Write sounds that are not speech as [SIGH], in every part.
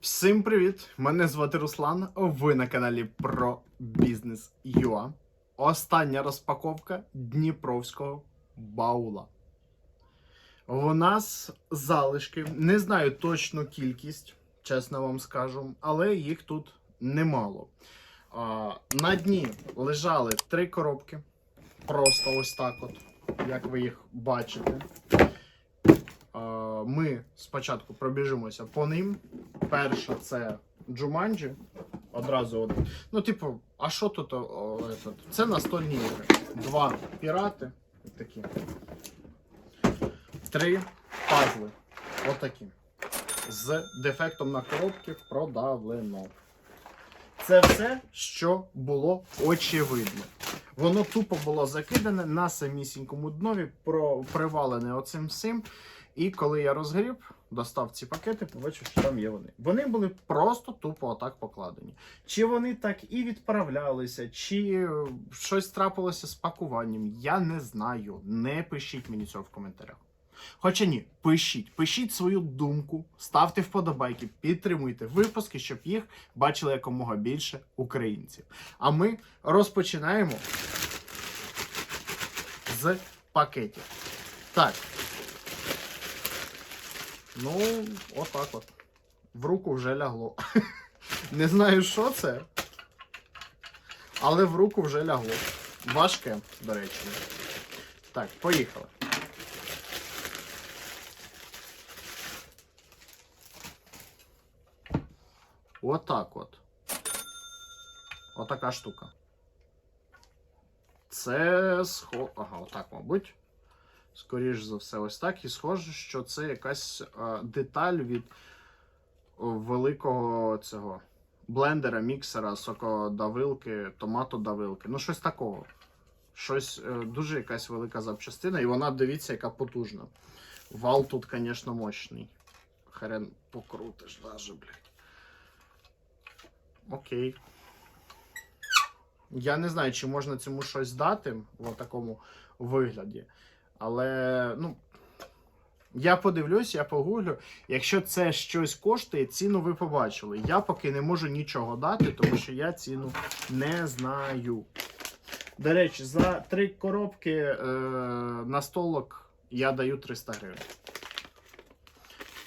Всім привіт! Мене звати Руслан. Ви на каналі про бізнес ЮА. Остання розпаковка Дніпровського баула. У нас залишки. Не знаю точну кількість, чесно вам скажу, але їх тут немало. На дні лежали три коробки. Просто ось так, от, як ви їх бачите. Ми спочатку пробіжимося по ним. Перша це Джуманджі. Одразу один. Ну, типу, а що тут? О, этот? Це настольні ігри. Два пірати. Такі. Три пазли. Отакі. З дефектом на коробці продавлено. Це все, що було очевидно. Воно тупо було закидане на самісінькому днові, про- привалене оцим всім. І коли я розгріб, достав ці пакети, побачив, що там є вони. Вони були просто тупо отак покладені. Чи вони так і відправлялися, чи е, щось трапилося з пакуванням, я не знаю. Не пишіть мені цього в коментарях. Хоча ні, пишіть, пишіть свою думку, ставте вподобайки, підтримуйте випуски, щоб їх бачили якомога більше українців. А ми розпочинаємо з пакетів. Так. Ну, отак от. В руку вже лягло. [LAUGHS] Не знаю, що це. Але в руку вже лягло. Важке, до речі. Так, поїхали. Отак от. Отака штука. Це схо... Ага, отак, мабуть. Скоріш за все, ось так. І схоже, що це якась е, деталь від великого цього блендера, міксера, сокодавилки, томатодавилки. Ну, щось такого. Щось е, дуже якась велика запчастина, і вона, дивіться, яка потужна. Вал тут, звісно, мощний. Хрен покрутиш даже, блядь. Окей. Я не знаю, чи можна цьому щось дати в такому вигляді. Але, ну. Я подивлюсь, я погуглю. Якщо це щось коштує, ціну ви побачили. Я поки не можу нічого дати, тому що я ціну не знаю. До речі, за три коробки е, на столок я даю 300 гривень.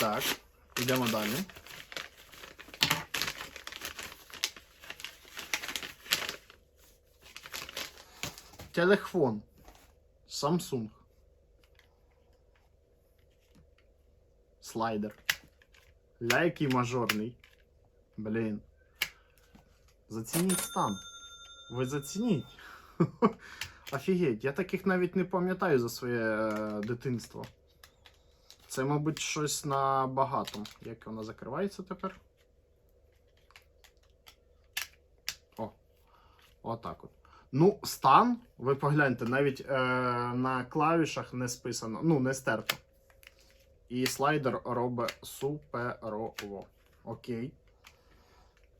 Так, йдемо далі. Телефон. Samsung. Слайдер. Ля який мажорний. Блін. Зацініть стан. Ви зацініть. [LAUGHS] Офігеть, я таких навіть не пам'ятаю за своє е, дитинство. Це, мабуть, щось на багато. Як воно закривається тепер? О, отак от. Ну, стан, ви погляньте, навіть е, на клавішах не списано, ну, не стерто. І слайдер робить суперово. Окей.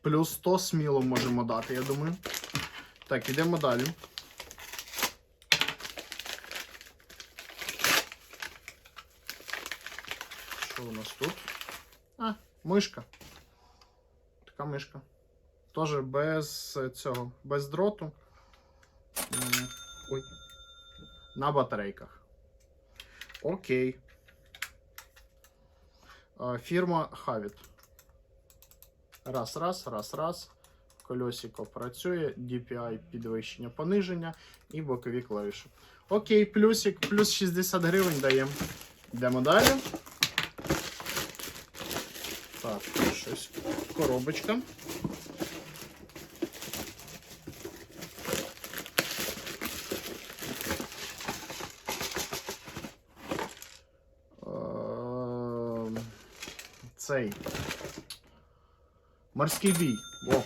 Плюс 100 сміло можемо дати, я думаю. Так, ідемо далі. Що у нас тут? А, мишка. Така мишка. Тоже без цього, без дроту. Ой. На батарейках. Окей. Фірма Havit. Раз, раз, раз, раз. Кольосико працює, DPI підвищення, пониження і бокові клавіші. Окей, плюсик, плюс 60 гривень даємо. Йдемо далі. Так, щось. Коробочка. Цей. Морський бій. О.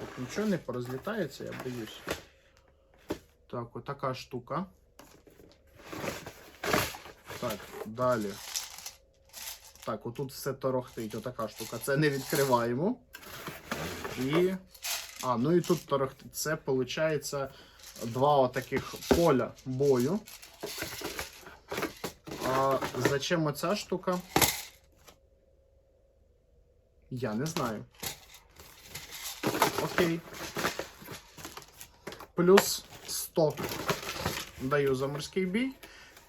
Тут нічого не порозлітається, я боюсь. Так, отака штука. Так, далі. Так, отут все торохтить, отака штука. Це не відкриваємо. І. А, ну і тут торохтить. Це виходить два отаких поля бою. А, зачем оця штука? Я не знаю. Окей. Плюс 100 даю за морський бій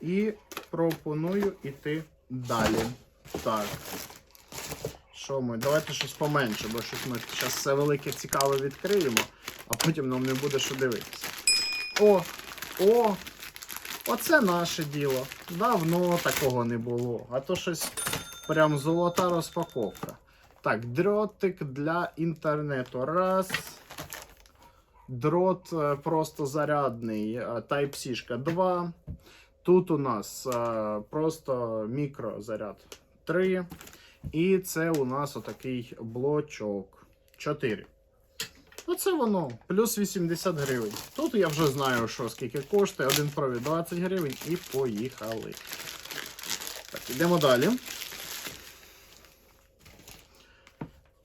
і пропоную іти далі. Так. Що ми? Давайте щось поменше, бо щось ми зараз все велике цікаве відкриємо, а потім нам не буде що дивитися. О! О! Оце наше діло. Давно такого не було. А то щось прям золота розпаковка. Так, дротик для інтернету. Раз. Дрот е, просто зарядний. е, Type-C 2. Тут у нас е, просто мікрозаряд 3. І це у нас отакий блочок 4. Оце воно. Плюс 80 гривень. Тут я вже знаю, що скільки коштує. Один провід 20 гривень і поїхали. Так, ідемо далі.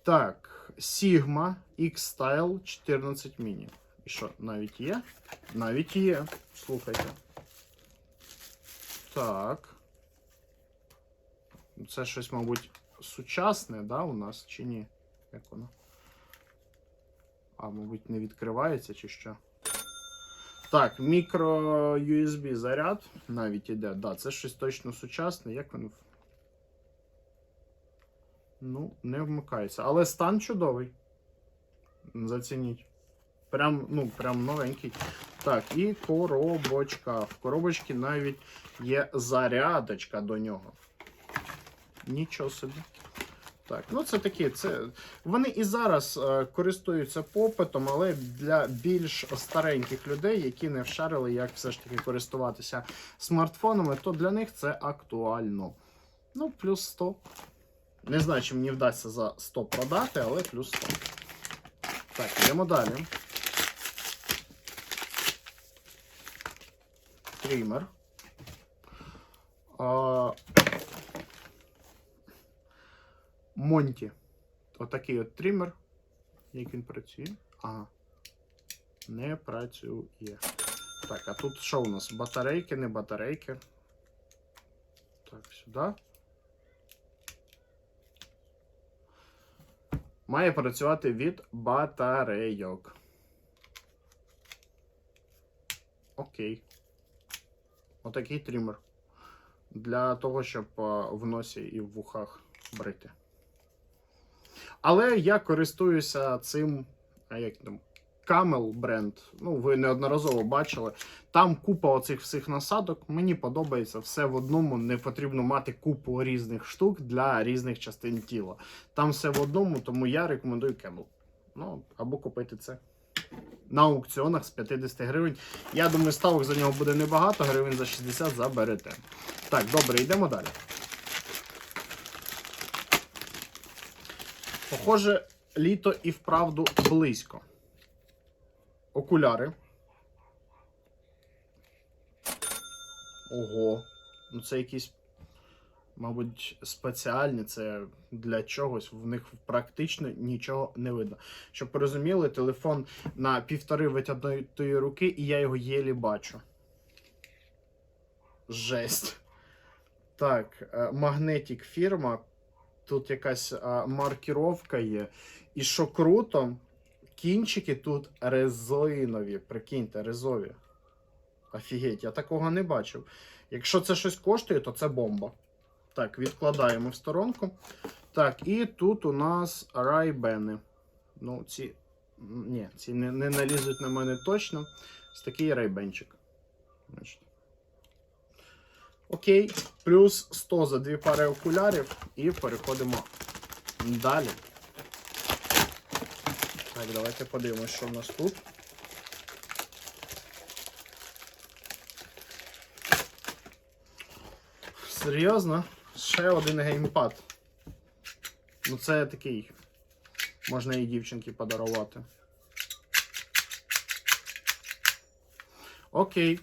Так, Sigma X-Style 14 mini. І що, навіть є? Навіть є. Слухайте. Так. Це щось, мабуть, сучасне, да, у нас чи ні? Як воно? А, мабуть, не відкривається чи що. Так, мікро USB заряд навіть іде. Да, це щось точно сучасне. Як воно? Ну, не вмикається. Але стан чудовий. Зацініть. Прям, ну, прям новенький. Так, і коробочка. В коробочці навіть є зарядочка до нього. Нічого собі. Так, ну це такі, це вони і зараз е, користуються попитом, але для більш стареньких людей, які не вшарили, як все ж таки користуватися смартфонами, то для них це актуально. Ну, плюс 100. Не знаю, чи мені вдасться за 100 продати, але плюс 100. Так, йдемо далі. Трімер. Монті. Отакий от трімер. Як він працює? Ага. Не працює. Так, а тут що у нас? Батарейки, не батарейки. Так, сюди. Має працювати від батарейок. Окей. Отакий трімер. Для того, щоб в носі і в вухах брити. Але я користуюся цим, як там, Camel бренд. Ну, ви неодноразово бачили. Там купа оцих всіх насадок. Мені подобається все в одному. Не потрібно мати купу різних штук для різних частин тіла. Там все в одному, тому я рекомендую Camel. Ну, або купити це. На аукціонах з 50 гривень. Я думаю, ставок за нього буде небагато, гривень за 60 заберете. Так, добре, йдемо далі. Похоже, літо і вправду близько. Окуляри. Ого. Ну це якісь, мабуть, спеціальні, це для чогось. В них практично нічого не видно. Щоб ви розуміли, телефон на півтори витягнутої руки, і я його єлі бачу. Жесть. Так, е, магнетик фірма. Тут якась а, маркіровка є. І що круто, кінчики тут резинові. Прикиньте, резові. Офігеть, я такого не бачив. Якщо це щось коштує, то це бомба. Так, відкладаємо в сторонку. Так, і тут у нас райбени. Ну, ці. Ні, ці не, не налізуть на мене точно. Ось такий райбенчик. Значить. Окей, плюс 100 за дві пари окулярів і переходимо далі. Так, давайте подивимося, що в нас тут. Серйозно? Ще один геймпад. Ну це такий. Можна і дівчинки подарувати. Окей.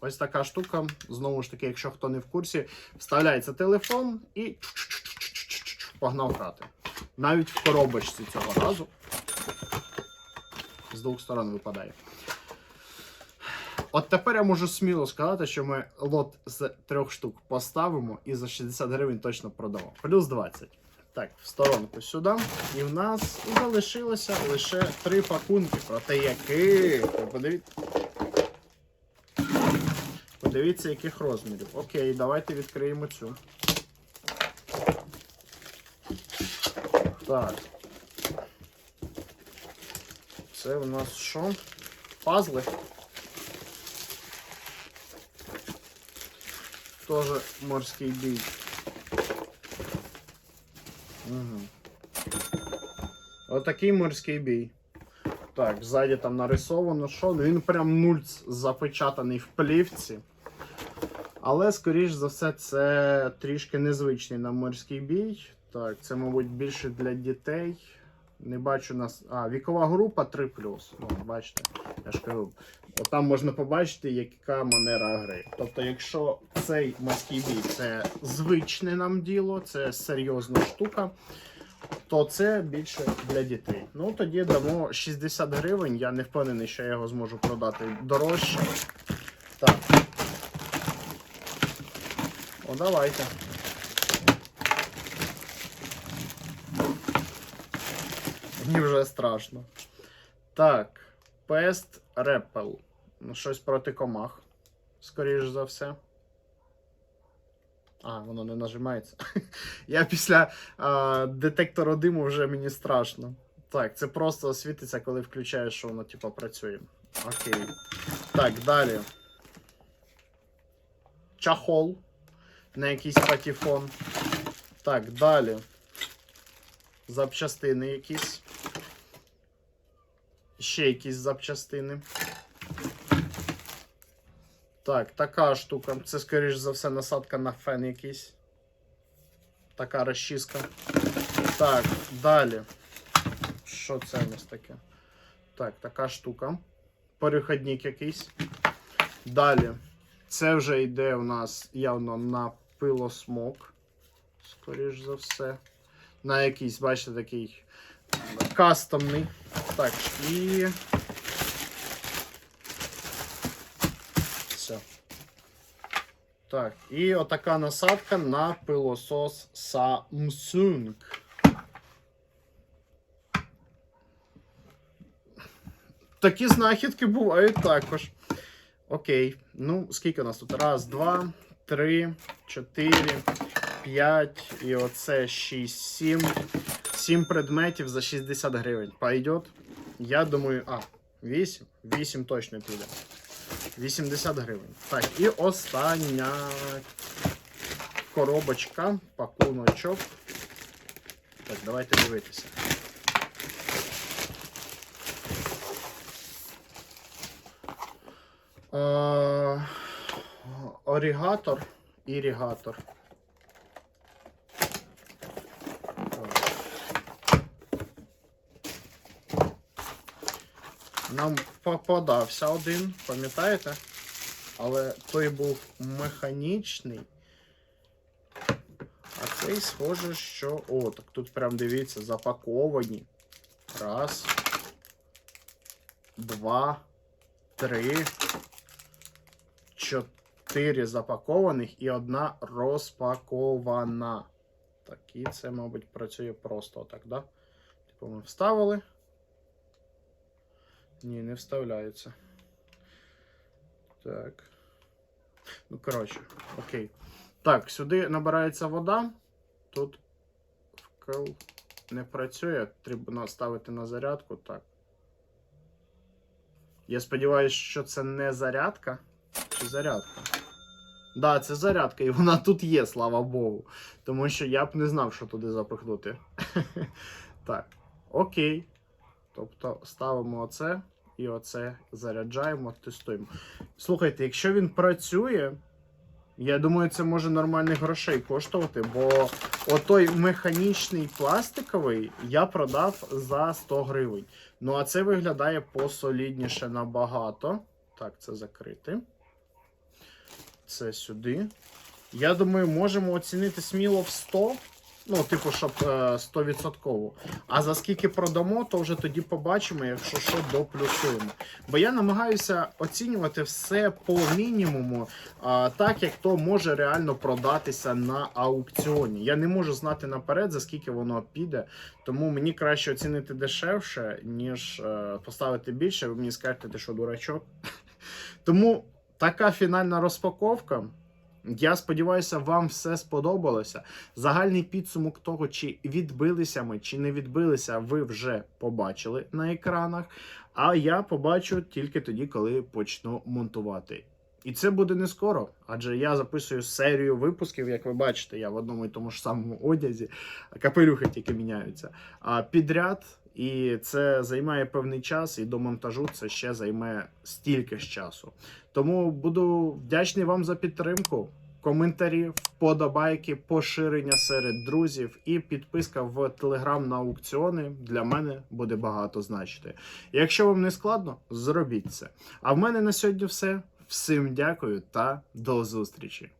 Ось така штука. Знову ж таки, якщо хто не в курсі, вставляється телефон і погнав грати. Навіть в коробочці цього разу. З двох сторон випадає. От тепер я можу сміло сказати, що ми лот з трьох штук поставимо і за 60 гривень точно продамо. Плюс 20. Так, в сторонку сюди. І в нас залишилося лише три пакунки. Проте яких? Подивіться. Подивіться, яких розмірів. Окей, давайте відкриємо цю. Так. Це у нас що? Пазли. Тоже морський бій. Угу. Отакий морський бій. Так, ззаді там нарисовано що. Ну, Він прям нульц запечатаний в плівці. Але, скоріш за все, це трішки незвичний на морський бій. Так, це, мабуть, більше для дітей. Не бачу нас. А, вікова група 3. Ну, бачите, я ж кажу. От там можна побачити, яка манера гри. Тобто, якщо цей морський бій це звичне нам діло, це серйозна штука, то це більше для дітей. Ну тоді дамо 60 гривень. Я не впевнений, що я його зможу продати дорожче. Так. Давайте. Мені вже страшно. Так. Pest Repel. Ну, Щось проти комах. Скоріш за все. А, воно не нажимається. [LAUGHS] Я після а, детектора диму вже мені страшно. Так, це просто світиться, коли включаєш, що воно типу, працює. Окей. Так, далі. Чахол. На якийсь патефон. Так, далі. Запчастини якісь. Ще якісь запчастини. Так, така штука. Це, скоріш за все, насадка на фен якийсь. Така розчіска. Так, далі. Що це у нас таке? Так, така штука. Переходник якийсь. Далі. Це вже йде у нас явно на пилосмок. Скоріш за все. На якийсь, бачите, такий кастомний. Так, і. Все. Так, і отака насадка на пилосос Samsung. Такі знахідки бувають також. Окей. Ну, скільки у нас тут? Раз, два, три, чотири, п'ять. І оце шість, сім. Сім предметів за 60 гривень. Пойдет? Я думаю, а, 8. 8 точно піде. 80 гривень. Так, і остання коробочка, пакуночок. Так, давайте дивитися. Е, Орігатор, ірігатор. Нам попадався один, пам'ятаєте? Але той був механічний. А цей схоже, що. О, так тут прям дивіться, запаковані. Раз. Два. Три. Чотири запакованих і одна розпакована. Так, і це, мабуть, працює просто так, да? Типу ми вставили. Ні, не вставляється. Так. Ну, коротше, окей. Так, сюди набирається вода. Тут вкл не працює. Треба ставити на зарядку. Так. Я сподіваюся, що це не зарядка. Чи зарядка? Да, це зарядка, і вона тут є, слава Богу. Тому що я б не знав, що туди запихнути. [LAUGHS] Так, окей. Тобто ставимо оце і оце заряджаємо, тестуємо. Слухайте, якщо він працює, я думаю, це може нормальних грошей коштувати, бо отой механічний пластиковий я продав за 100 гривень. Ну, а це виглядає посолідніше набагато. Так, це закрити. Це сюди. Я думаю, можемо оцінити сміло в 100. Ну, типу, щоб е, 100%. А за скільки продамо, то вже тоді побачимо, якщо що, доплюсуємо. Бо я намагаюся оцінювати все по мінімуму, так як то може реально продатися на аукціоні. Я не можу знати наперед, за скільки воно піде, тому мені краще оцінити дешевше, ніж е, поставити більше. Ви мені скажете, ти що дурачок. [LAUGHS] Тому така фінальна розпаковка. Я сподіваюся, вам все сподобалося. Загальний підсумок того, чи відбилися ми, чи не відбилися, ви вже побачили на екранах. А я побачу тільки тоді, коли почну монтувати. І це буде не скоро, адже я записую серію випусків, як ви бачите, я в одному і тому ж самому одязі, капелюхи тільки міняються. А підряд, і це займає певний час, і до монтажу це ще займе стільки ж часу. Тому буду вдячний вам за підтримку. Коментарі, вподобайки, поширення серед друзів і підписка в телеграм на аукціони для мене буде багато значити. Якщо вам не складно, зробіть це. А в мене на сьогодні все. Всім дякую та до зустрічі!